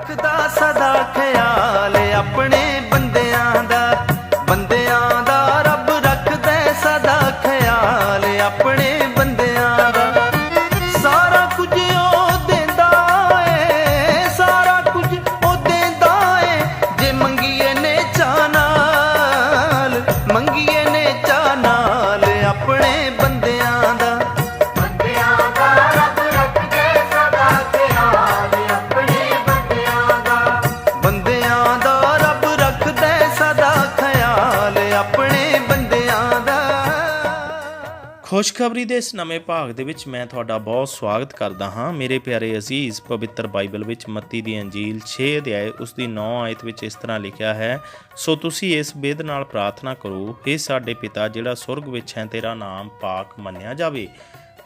ਰੱਖਦਾ ਸਦਾ ਖਿਆਲ ਆਪਣੇ ਖੁਸ਼ਖਬਰੀ ਦੇ ਇਸ ਨਵੇਂ ਭਾਗ ਦੇ ਵਿੱਚ ਮੈਂ ਤੁਹਾਡਾ ਬਹੁਤ ਸਵਾਗਤ ਕਰਦਾ ਹਾਂ। ਮੇਰੇ ਪਿਆਰੇ ਅਜ਼ੀਜ਼, ਪਵਿੱਤਰ ਬਾਈਬਲ ਵਿੱਚ ਮੱਤੀ ਦੀ ਅੰਜੀਲ 6 ਅਧਿਆਏ ਉਸ ਦੀ 9 ਆਇਤ ਵਿੱਚ ਇਸ ਤਰ੍ਹਾਂ ਲਿਖਿਆ ਹੈ, ਸੋ ਤੁਸੀਂ ਇਸ ਬੇਦ ਨਾਲ ਪ੍ਰਾਰਥਨਾ ਕਰੋ हे ਸਾਡੇ ਪਿਤਾ ਜਿਹੜਾ ਸੁਰਗ ਵਿੱਚ ਹੈ, ਤੇਰਾ ਨਾਮ ਪਾਕ ਮੰਨਿਆ ਜਾਵੇ।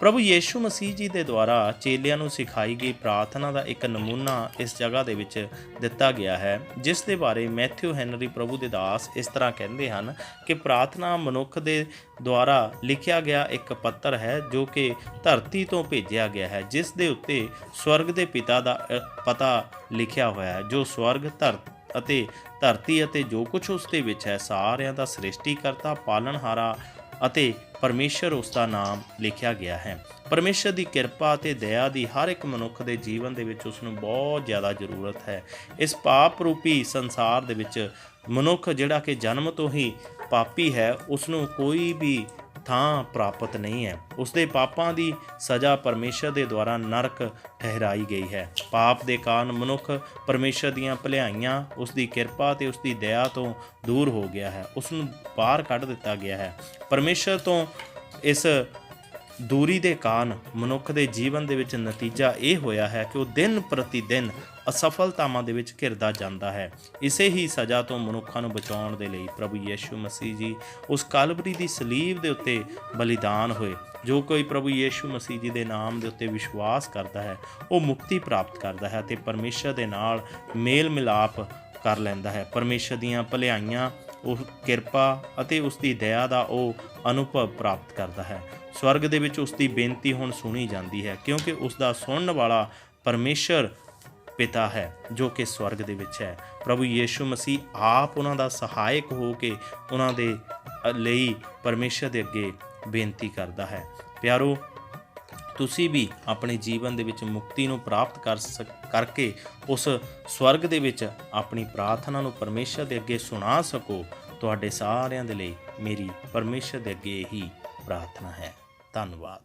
ਪ੍ਰਭੂ ਯੀਸ਼ੂ ਮਸੀਹ ਜੀ ਦੇ ਦੁਆਰਾ ਚੇਲਿਆਂ ਨੂੰ ਸਿਖਾਈ ਗਈ ਪ੍ਰਾਰਥਨਾ ਦਾ ਇੱਕ ਨਮੂਨਾ ਇਸ ਜਗ੍ਹਾ ਦੇ ਵਿੱਚ ਦਿੱਤਾ ਗਿਆ ਹੈ, ਜਿਸ ਦੇ ਬਾਰੇ ਮੈਥਿਊ ਹੈਨਰੀ ਪ੍ਰਭੂ ਦੇ ਦਾਸ ਇਸ ਤਰ੍ਹਾਂ ਕਹਿੰਦੇ ਹਨ ਕਿ ਪ੍ਰਾਰਥਨਾ ਮਨੁੱਖ ਦੇ ਦੁਆਰਾ ਲਿਖਿਆ ਗਿਆ ਇੱਕ ਪੱਤਰ ਹੈ ਜੋ ਕਿ ਧਰਤੀ ਤੋਂ ਭੇਜਿਆ ਗਿਆ ਹੈ, ਜਿਸ ਦੇ ਉੱਤੇ ਸਵਰਗ ਦੇ ਪਿਤਾ ਦਾ ਪਤਾ ਲਿਖਿਆ ਹੋਇਆ ਹੈ, ਜੋ ਸਵਰਗ ਧਰਤ ਅਤੇ ਧਰਤੀ ਅਤੇ ਜੋ ਕੁਝ ਉਸ ਦੇ ਵਿੱਚ ਹੈ, ਸਾਰਿਆਂ ਦਾ ਸ੍ਰਿਸ਼ਟੀਕਰਤਾ, ਪਾਲਣਹਾਰਾ ਅਤੇ ਪਰਮੇਸ਼ਰ ਉਸ ਦਾ ਨਾਮ ਲਿਖਿਆ ਗਿਆ ਹੈ। ਪਰਮੇਸ਼ਰ ਦੀ ਕਿਰਪਾ ਅਤੇ ਦਇਆ ਦੀ ਹਰ ਇੱਕ ਮਨੁੱਖ ਦੇ ਜੀਵਨ ਦੇ ਵਿੱਚ ਉਸ ਨੂੰ ਬਹੁਤ ਜ਼ਿਆਦਾ ਜ਼ਰੂਰਤ ਹੈ। ਇਸ ਪਾਪ ਰੂਪੀ ਸੰਸਾਰ ਦੇ ਵਿੱਚ ਮਨੁੱਖ ਜਿਹੜਾ ਕਿ ਜਨਮ ਤੋਂ ਹੀ ਪਾਪੀ ਹੈ ਉਸ ਨੂੰ ਕੋਈ ਵੀ ਥਾਂ ਪ੍ਰਾਪਤ ਨਹੀਂ ਹੈ। ਉਸ ਦੇ ਪਾਪਾਂ ਦੀ ਸਜ਼ਾ ਪਰਮੇਸ਼ਰ ਦੇ ਦੁਆਰਾ ਨਰਕ ਠਹਿਰਾਈ ਗਈ ਹੈ। ਪਾਪ ਦੇ ਕਾਰਨ ਮਨੁੱਖ ਪਰਮੇਸ਼ਰ ਦੀਆਂ ਭਲਾਈਆਂ ਉਸ ਦੀ ਕਿਰਪਾ ਤੇ ਉਸ ਦੀ ਦਇਆ ਤੋਂ ਦੂਰ ਹੋ ਗਿਆ ਹੈ। ਉਸ ਨੂੰ ਬਾਹਰ ਕੱਢ ਦਿੱਤਾ ਗਿਆ ਹੈ। ਪਰਮੇਸ਼ਰ ਤੋਂ ਇਸ ਦੂਰੀ ਦੇ ਕਾਰਨ ਮਨੁੱਖ ਦੇ ਜੀਵਨ ਦੇ ਵਿੱਚ ਨਤੀਜਾ ਇਹ ਹੋਇਆ ਹੈ ਕਿ ਉਹ ਦਿਨ ਪ੍ਰਤੀ ਦਿਨ ਅਸਫਲਤਾਵਾਂ ਦੇ ਵਿੱਚ ਘਿਰਦਾ ਜਾਂਦਾ ਹੈ। ਇਸੇ ਹੀ ਸਜ਼ਾ ਤੋਂ ਮਨੁੱਖਾਂ ਨੂੰ ਬਚਾਉਣ ਦੇ ਲਈ ਪ੍ਰਭੂ ਯੀਸ਼ੂ ਮਸੀਹ ਜੀ ਉਸ ਕਲਵਰੀ ਦੀ ਸਲੀਬ ਦੇ ਉੱਤੇ ਬਲੀਦਾਨ ਹੋਏ, ਜੋ ਕੋਈ ਪ੍ਰਭੂ ਯੀਸ਼ੂ ਮਸੀਹ ਜੀ ਦੇ ਨਾਮ ਦੇ ਉੱਤੇ ਵਿਸ਼ਵਾਸ ਕਰਦਾ ਹੈ, ਉਹ ਮੁਕਤੀ ਪ੍ਰਾਪਤ ਕਰਦਾ ਹੈ ਤੇ ਪਰਮੇਸ਼ਰ ਦੇ ਨਾਲ ਮੇਲ ਮਿਲਾਪ ਕਰ ਲੈਂਦਾ ਹੈ। ਪਰਮੇਸ਼ਰ ਦੀਆਂ ਭਲਾਈਆਂ ਉਹ ਕਿਰਪਾ ਅਤੇ ਉਸ ਦੀ ਦਇਆ ਦਾ ਉਹ ਅਨੁਭਵ ਪ੍ਰਾਪਤ ਕਰਦਾ ਹੈ। ਸਵਰਗ ਦੇ ਵਿੱਚ ਉਸ ਦੀ ਬੇਨਤੀ ਹੁਣ ਸੁਣੀ ਜਾਂਦੀ ਹੈ, ਕਿਉਂਕਿ ਉਸ ਦਾ ਸੁਣਨ ਵਾਲਾ ਪਰਮੇਸ਼ਰ ਪਿਤਾ ਹੈ, ਜੋ ਕਿ ਸਵਰਗ ਦੇ ਵਿੱਚ ਹੈ। ਪ੍ਰਭੂ ਯੀਸ਼ੂ ਮਸੀਹ ਆਪ ਉਹਨਾਂ ਦਾ ਸਹਾਇਕ ਹੋ ਕੇ ਉਹਨਾਂ ਦੇ ਲਈ ਪਰਮੇਸ਼ਰ ਦੇ ਅੱਗੇ ਬੇਨਤੀ ਕਰਦਾ ਹੈ। ਪਿਆਰੋ ਤੁਸੀਂ ਵੀ ਆਪਣੇ ਜੀਵਨ ਦੇ ਵਿੱਚ ਮੁਕਤੀ ਨੂੰ ਪ੍ਰਾਪਤ ਕਰ ਸਕ- ਕਰਕੇ ਉਸ ਸਵਰਗ ਦੇ ਵਿੱਚ ਆਪਣੀ ਪ੍ਰਾਰਥਨਾ ਨੂੰ ਪਰਮੇਸ਼ਰ ਦੇ ਅੱਗੇ ਸੁਣਾ ਸਕੋ। ਤੁਹਾਡੇ ਸਾਰਿਆਂ ਦੇ ਲਈ ਮੇਰੀ ਪਰਮੇਸ਼ਰ ਦੇ ਅੱਗੇ ਹੀ ਪ੍ਰਾਰਥਨਾ ਹੈ। ਧੰਨਵਾਦ।